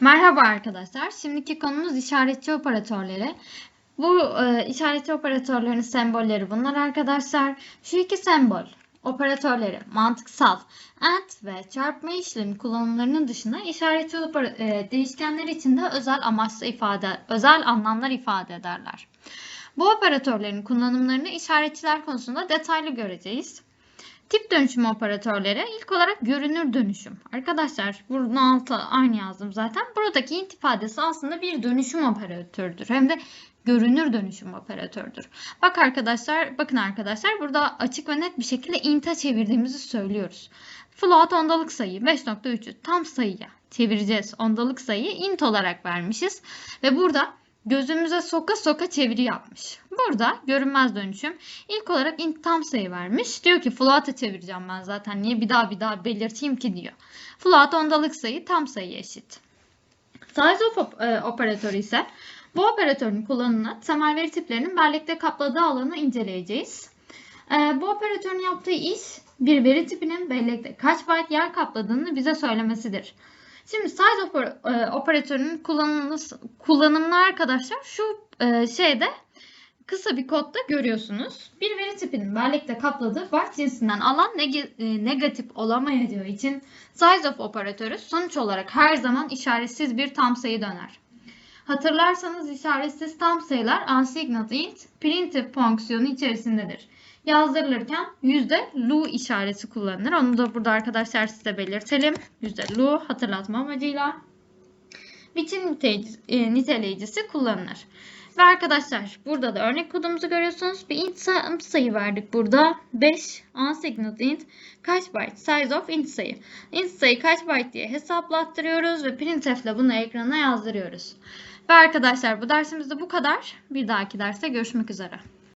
Merhaba arkadaşlar. Şimdiki konumuz işaretçi operatörleri. Bu e, işaretçi operatörlerin sembolleri bunlar arkadaşlar. Şu iki sembol operatörleri mantıksal and ve çarpma işlemi kullanımlarının dışında işaretçi e, değişkenler için de özel amaçlı ifade, özel anlamlar ifade ederler. Bu operatörlerin kullanımlarını işaretçiler konusunda detaylı göreceğiz. Tip dönüşüm operatörleri ilk olarak görünür dönüşüm. Arkadaşlar bunun altı aynı yazdım zaten. Buradaki int ifadesi aslında bir dönüşüm operatörüdür. Hem de görünür dönüşüm operatörüdür. Bak arkadaşlar, bakın arkadaşlar burada açık ve net bir şekilde int'e çevirdiğimizi söylüyoruz. Float ondalık sayı 5.3'ü tam sayıya çevireceğiz. Ondalık sayıyı int olarak vermişiz. Ve burada gözümüze soka soka çeviri yapmış. Burada görünmez dönüşüm ilk olarak int tam sayı vermiş. Diyor ki float'a çevireceğim ben zaten. Niye bir daha bir daha belirteyim ki diyor. Float ondalık sayı tam sayı eşit. Size of op- e, operatörü ise bu operatörün kullanımını temel veri tiplerinin bellekte kapladığı alanı inceleyeceğiz. E, bu operatörün yaptığı iş bir veri tipinin bellekte kaç byte yer kapladığını bize söylemesidir. Şimdi size oper- e, operatörünün kullanımı, kullanımını arkadaşlar şu e, şeyde kısa bir kodda görüyorsunuz. Bir veri tipinin bellekte kapladığı byte cinsinden alan e, negatif olamayacağı için size of operatörü sonuç olarak her zaman işaretsiz bir tam sayı döner. Hatırlarsanız işaretsiz tam sayılar unsigned int printf fonksiyonu içerisindedir. Yazdırılırken yüzde %lu işareti kullanılır. Onu da burada arkadaşlar size belirtelim. Yüzde %lu hatırlatma amacıyla. Biçim e, niteleyicisi kullanılır. Ve arkadaşlar burada da örnek kodumuzu görüyorsunuz. Bir int say- sayı verdik burada. 5 unsigned int kaç byte? Size of int sayı. Int sayı kaç byte diye hesaplattırıyoruz ve printf ile bunu ekrana yazdırıyoruz. Ve arkadaşlar bu dersimizde bu kadar. Bir dahaki derste görüşmek üzere.